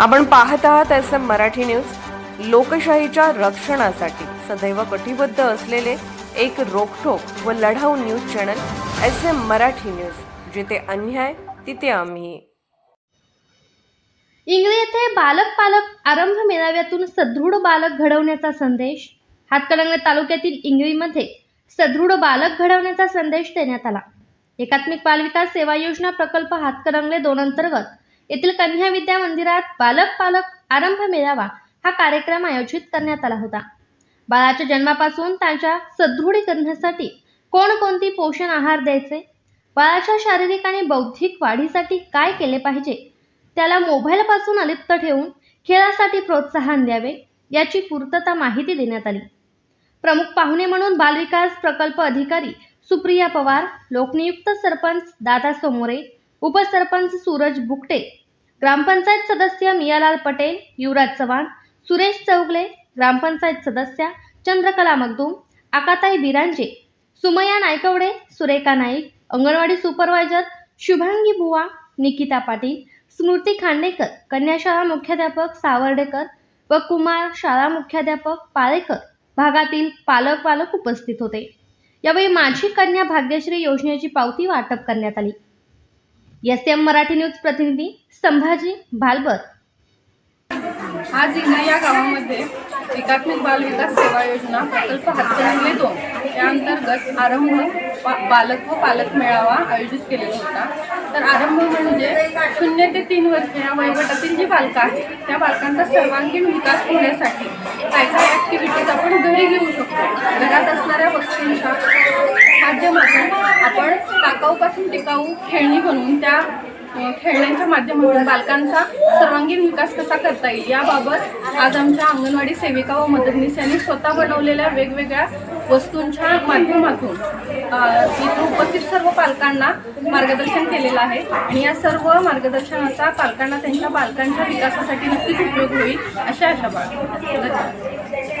आपण पाहत आहात एस एम मराठी न्यूज. लोकशाहीच्या रक्षणासाठी सदैव कटिबद्ध असलेले एक रोखोक व लढाऊ news channel S M Marathi news. जिथे अन्याय तिथे आम्ही. इंगळे येथे बालक पालक आरंभ मेळाव्यातून सदृढ बालक घडवण्याचा संदेश हातकणंगले तालुक्यातील इंगळीमध्ये सदृढ बालक घडवण्याचा संदेश देण्यात आला. एकात्मिक बालविकास सेवा योजना प्रकल्प हातकणंगले दोन अंतर्गत येथील कन्या विद्या मंदिरात बालक पालक आरंभ मेळावा हा कार्यक्रम आयोजित करण्यात आला होता. बाळाच्या जन्मापासून त्याच्या सदृढीकरणासाठी कोणकोणती पोषण आहार द्यायचे? बाळाच्या शारीरिक आणि बौद्धिक वाढीसाठी काय केले पाहिजे? त्याला मोबाईलपासून अलिप्त ठेवून खेळासाठी प्रोत्साहन द्यावे याची पूर्तता माहिती देण्यात आली. प्रमुख पाहुणे म्हणून बालविकास प्रकल्प अधिकारी सुप्रिया पवार लोकनियुक्त सरपंच दादा सोमोरे उपसरपंच सूरज बुकटे ग्रामपंचायत सदस्य मियालाल पटेल युवराज चव्हाण सुरेश चौगले ग्रामपंचायत सदस्या चंद्रकला मगदूम आकाताई बिरांजे सुमया नायकवडे सुरेखा नाईक अंगणवाडी सुपरवायझर शुभांगी बुवा निकिता पाटील स्मृती खांडेकर कन्याशाळा मुख्याध्यापक सावर्डेकर व कुमार शाळा मुख्याध्यापक पाळेकर भागातील पालक पालक उपस्थित होते. यावेळी माझी कन्या भाग्यश्री योजनेची पावती वाटप करण्यात आली. एस एम मराठी न्यूज प्रतिनिधी संभाजी भालबर. आज इंद्र या गावामध्ये एकात्मिक बाल विकास सेवा योजना प्रकल्प हातकणंगले दोन. या अंतर्गत आरंभ बालक व पालक मेळावा आयोजित केलेला होता. तर आरंभ म्हणजे शून्य ते तीन वर्ष या वयोगटातील जी बालकं आहेत त्या बालकांचा सर्वांगीण विकास होण्यासाठी काय काय ॲक्टिव्हिटीज आपण घरी घेऊ शकतो. घरात असणाऱ्या वस्तूंचा माध्यमातून आपण टाकाऊपासून टिकाऊ खेळणी बनवून त्या खेळण्यांच्या माध्यमातून बालकांचा सर्वांगीण विकास कसा करता येईल याबाबत आज आमच्या अंगणवाडी सेविका व मदतनीस यांनी स्वतः बनवलेल्या वेगवेगळ्या वस्तूंच्या माध्यमातून इथं उपस्थित सर्व पालकांना मार्गदर्शन केलेलं आहे. आणि या सर्व मार्गदर्शनाचा पालकांना त्यांच्या बालकांच्या विकासासाठी नक्कीच उपयोग होईल अशा आशा बाळ धन्यवाद.